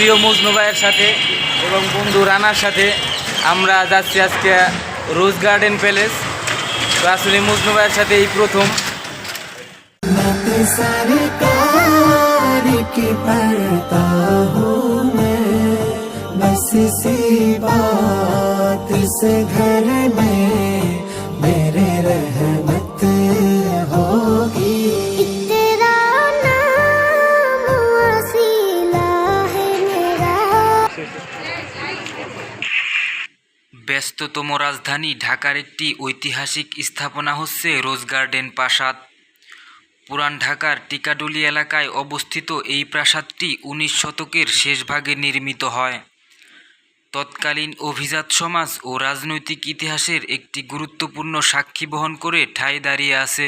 প্রিয় মজনু ভাইয়ের সাথে এবং বন্ধু রানার সাথে আমরা যাচ্ছি আজকে রোজ গার্ডেন প্যালেস তো আসলে মজনু ভাইয়ের সাথে এই প্রথম सरकार की पढ़ता हूँ मैं बस इसी बात से घर में ব্যস্ততম রাজধানী ঢাকার একটি ঐতিহাসিক স্থাপনা হচ্ছে রোজ গার্ডেন প্রাসাদ। পুরান ঢাকার টিকাডুলি এলাকায় অবস্থিত এই প্রাসাদটি উনিশ শতকের শেষ ভাগে নির্মিত হয়। তৎকালীন অভিজাত সমাজ ও রাজনৈতিক ইতিহাসের একটি গুরুত্বপূর্ণ সাক্ষী বহন করে ঠাঁই দাঁড়িয়ে আছে।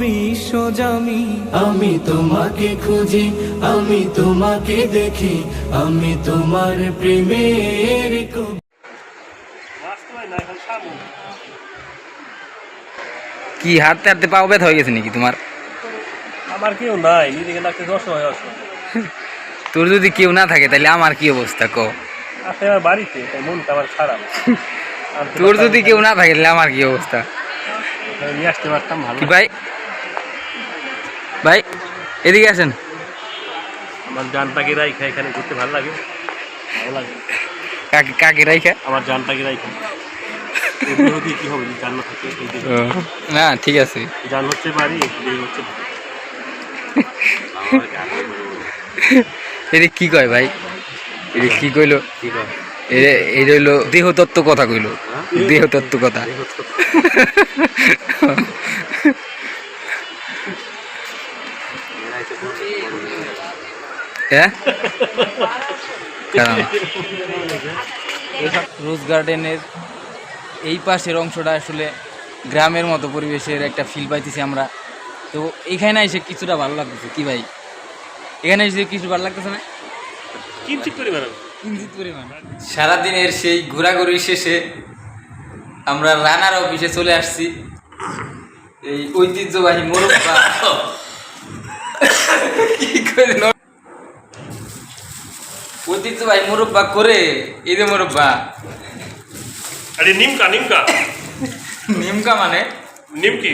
বিশ্বজামি আমি। তোমাকে খুঁজি আমি তোমাকে দেখি আমি তোমার প্রেমের কি হাঁটতে হাঁটতে পাও ব্যথা হয়ে গেছে নাকি তোমার? আমার কেউ নাই নিজেকে লাগতে অসহায় অসহায় তোর যদি কেউ না থাকে তাহলে আমার কি অবস্থা ক? আপনি আমার বাড়িতে তাই মনটা আমার খারাপ। তোর যদি কেউ না থাকে তাহলে আমার কি অবস্থা? নিয়ে আসতে পারতাম ভালো। ভাই? ভাই এদিকে আসেন। আমার জান পাখি রাইখা এখানে ঘুরতে ভালো লাগে। ভালো লাগে। কাকে কাকে রাইখা আমার জানটাকে রাইখা এগুলো কি হবে? জান না থাকে না ঠিক আছে। জান হচ্ছে বাড়ি হচ্ছে এটা কি কয় ভাই? এটা কি কইলো? এটা এটা হইল দেহতত্ত্ব কথা কইলো। দেহতত্ত্ব কথা হ্যাঁ কারণ রোজ গার্ডেনের এই পাশের অংশটা আসলে গ্রামের মতো পরিবেশের একটা ফিল পাইতেছি আমরা। তো এখানে এসে কিছুটা ভালো লাগতেছে। কি ভাই? এখানে এসে কিছু ভালো লাগতেছে না? কিঞ্চিত ম্যাডাম কিঞ্চিত পরিমাণ। সারাদিনের সেই ঘোরাঘুরি শেষে আমরা রানার অফিসে চলে আসছি। এই ঐতিহ্যবাহী মোরব্বা কি করে ন- ঐতিহ্যবাহী মোরব্বা করে যে মোরব্বা। আরে নিমকা নিমকা। নিমকা মানে? নিমকি।